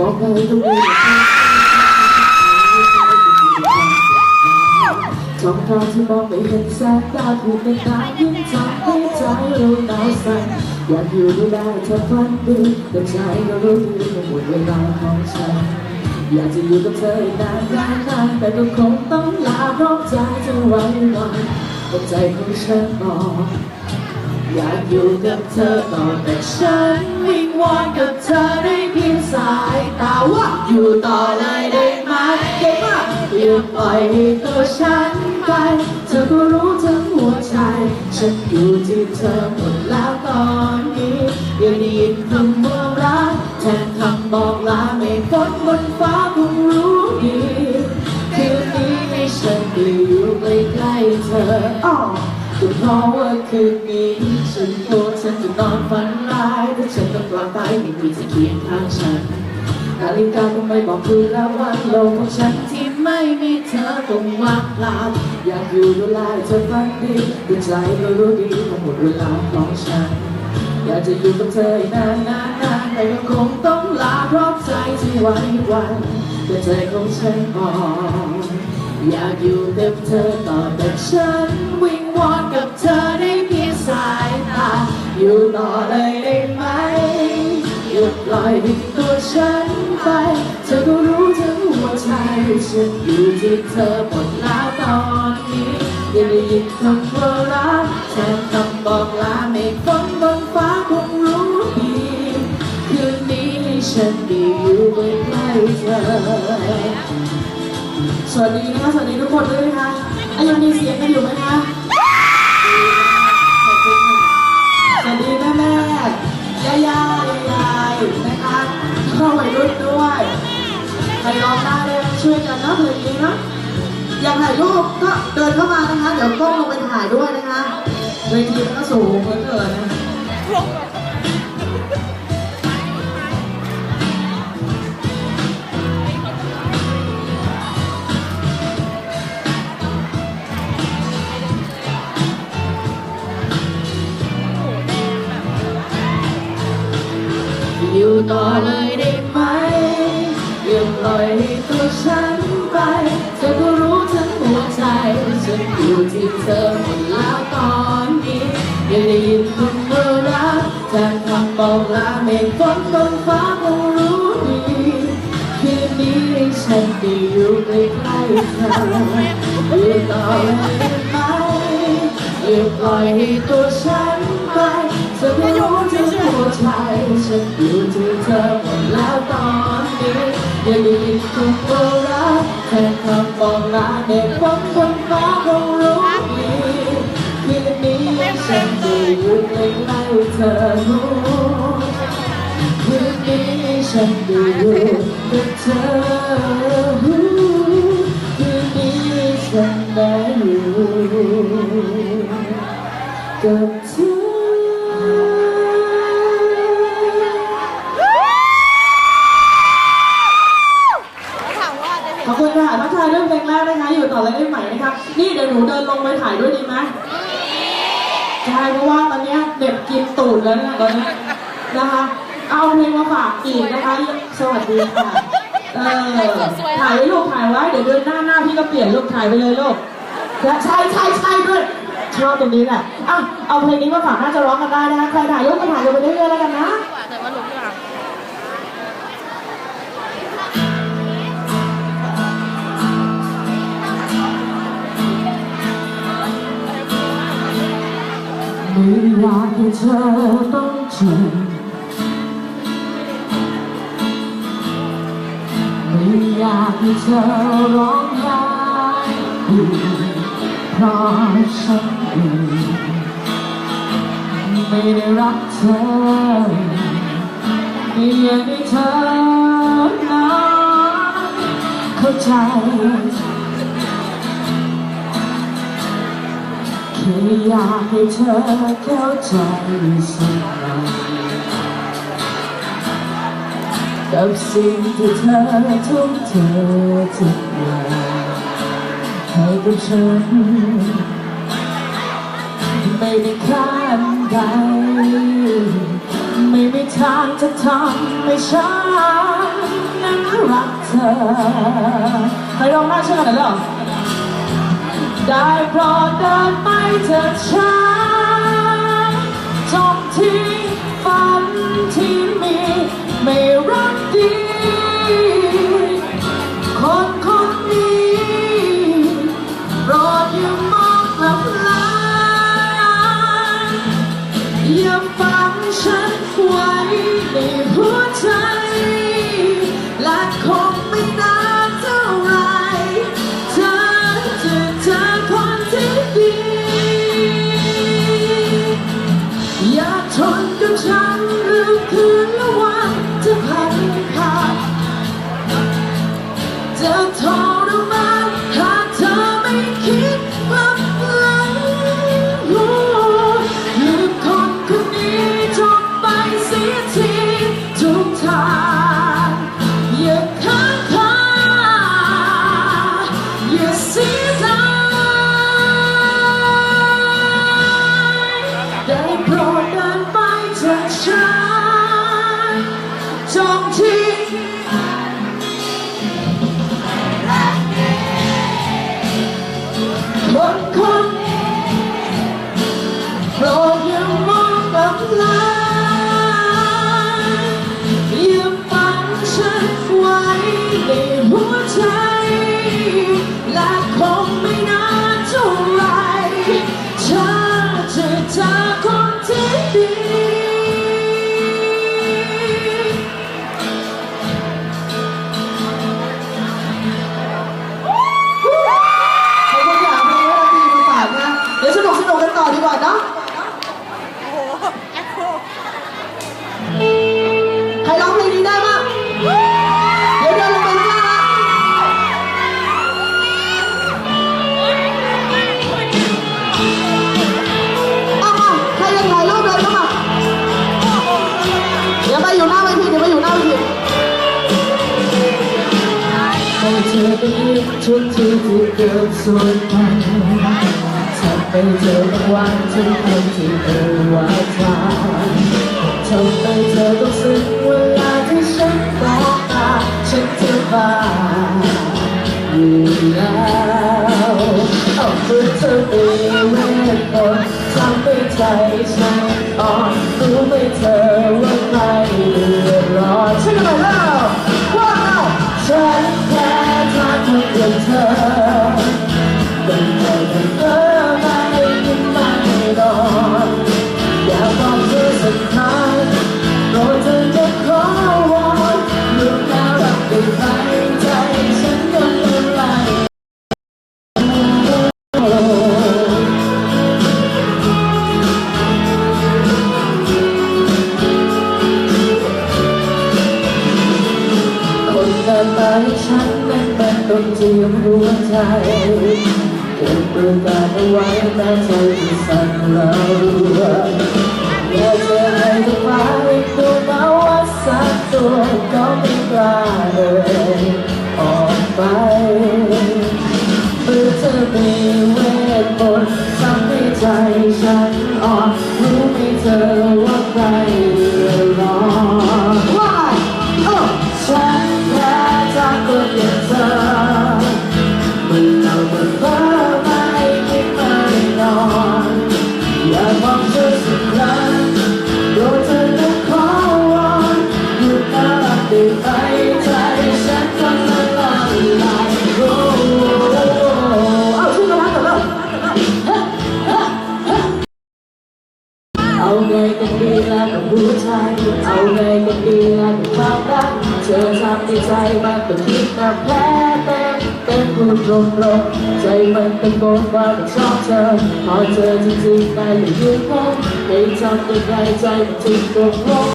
บอกเลยตรงนี้ช่องทาที่มองไม่เห็นแสงตาถูกในตายิ่งทำให้ใจเราหนาวสั่นอยากอยู่ดูได้เธอฝันดีแต่ใจก็รู้ดีว่าหมดเวลาของฉันอยากจะอยู่กับเธออีกนานนานนานแต่ก็คงต้องลาเพราะใจจะไว้วันแต่ใจของฉันบอก อยากอยู่กับเธอต่อแต่ฉันวิงวอนกับเธอได้เพียงสายตาว่าอยู่ต่อเลยได้ไหมเก่งมากอย่าปล่อยให้ตัวฉันไปเธอก็รู้ทั้งหัวใจ ฉันอยู่ที่เธอ ก็เพราะว่าคืนนี้ฉันกลัวฉันจะนอนฝันร้ายถ้าฉันต้องกลับไปไม่มีจะเคียงข้างฉันนาฬิกาก็ไม่บอกคืนแล้ววันโลกของฉันที่ไม่มีเธอคงว่างเปล่าอยากอยู่ดูแลเธอฝันดีแต่ใจก็รู้ดีว่าหมดเวลาของฉันอยากจะอยู่กับเธออีกนานนานนานแต่ก็คงต้องลาเพราะใจที่ไว้วันแต่ใจของฉันอ่อน อยากอยู่กับเธอต่อแต่ฉันวิงวอนกับเธอได้เพียงสายตาอยู่ต่อเลยได้ไหมอย่าปล่อยให้ตัวฉันไป เธอก็รู้ทั้งหัวใจฉันอยู่ที่เธอหมดแล้วตอนนี้ยังได้ยินคำว่ารักแทนคำบอกลาไม่พ้นบนฟ้าคงรู้ดีคืนนี้ให้ฉันได้อยู่ใกล้เธอ สวัสดีนะคะ สวัสดีทุกคนด้วยนะคะอายังมีเสียงกันอยู่ไหมคะสวัสดีแม่แม่ยายายายายนะคะเข้าวัยรุ่นด้วยใครร้องได้เลยช่วยกันนะเพลงนี้นะอยากถ่ายรูปก็เดินเข้ามานะคะ เดี๋ยวกล้องลงไปถ่ายด้วยนะคะเวทีมันก็สูงเหลือเกินนะ ต่อเลยได้ไหมอย่าปล่อยให้ตัวฉันไป เธอก็รู้ทั้งหัวใจฉันอยู่ที่เธอหมดแล้วตอนนี้ยังได้ยินคำว่ารักแทนคำบอกลาไม่พ้นบนฟ้าคงรู้ดีคืนนี้ให้ฉันได้อยู่ใกล้ๆเธออยู่ต่อเลยได้ไหมอย่าปล่อยให้ตัวฉันไปเธอไม่รู้ที่หัวำบอกลาในฝันบนฟ้าคงรู้ดีคืนนี้ฉันจะอยู่ใกล้ๆเธอคืนนี้ฉันจะอยู่กับเธอคืนนี้ฉันได้อยู่กับ ขอบคุณค่ะทักทายเรื่องเพลงแรกนะคะ อยู่ต่อเลยได้ไหม่นะคะนี่เดี๋ยวหนูเดินลงไปถ่ายด้วยดีไหมใช่เพราะว่าตอนนี้เด็กกินตูดแล้วนะตอนนี้นะคะ เอาเพลงมาฝากอีกนะคะ สวัสดีค่ะเออถ่ายไว้ลูกถ่ายไว้เดี๋ยวเดือนหน้าหน้าพี่ก็เปลี่ยนลูกถ่ายไปเลยลูกและใช่ใช่ใช่ด้วยชอบตรงนี้แหละอะเอาเพลงนี้มาฝากน่าจะร้องกันได้นะคะใครถ่ายรูปก็ถ่ายกันไปเรื่อยๆแล้วกันนะ ไม่อยากให้เธอต้องเจ็บไม่อยากให้เธอร้องไห้เพราะฉันเองไม่ได้รักเธอไม่อยากให้เธอนั้นเข้าใจ แค่อยากให้เธอเข้าใจสักหน่อยกับสิ่งที่เธอทุ่มเททุกอย่างให้กับฉัน ไม่ได้คาดใดไม่มีทางจะทำให้ฉันนรักเธอใครร้องหน้าเชื่อกันหน่อยเด้อ ได้โปรดเดินไปเถิดช้าจงทิ้งฝันที่มีไม่รักดี คนคนนี้โปรดอย่ามองกลับหลังอย่าฝังฉัน ฉันไว้ ทุกทีที่เกิดส่วนมันทำไปเจอบางวันทุกคนที่เอ่ยว่าทางทำไปเธอต้องซึ้งเวลาที่ฉันบอกตาฉันจะบ้าอยู่แล้วเอาเพื่อเธอไปเวทมนต์ทำให้ใจฉันอ่อนรู้ไหมเธอ ฉันนั้นเป็นต้นที่หัวใจเก็บประกาศเอาไว้แม้ใจที่สั่นเราอยากจะให้ทุกฝ่ายตัวมาว่าสักตัวก็ไม่กล้าเลยออกไปเพื่อเธอมีเวทมนต์ทำให้ใจฉันอ่อนรู้ไหมเธอว่าใคร ไงกันดีล่ะกับผู้ชาย เอาไงกันดีล่ะกับความรัก เธอทำในใจมันก็คิดแต่แพ้เป็นเป็นพูดตรงๆใจมันตะโกนว่าไม่ชอบเธอ พอเจอจริงๆแต่ยังยืนงงไม่ทำยังไงใจมันถึงตรงลง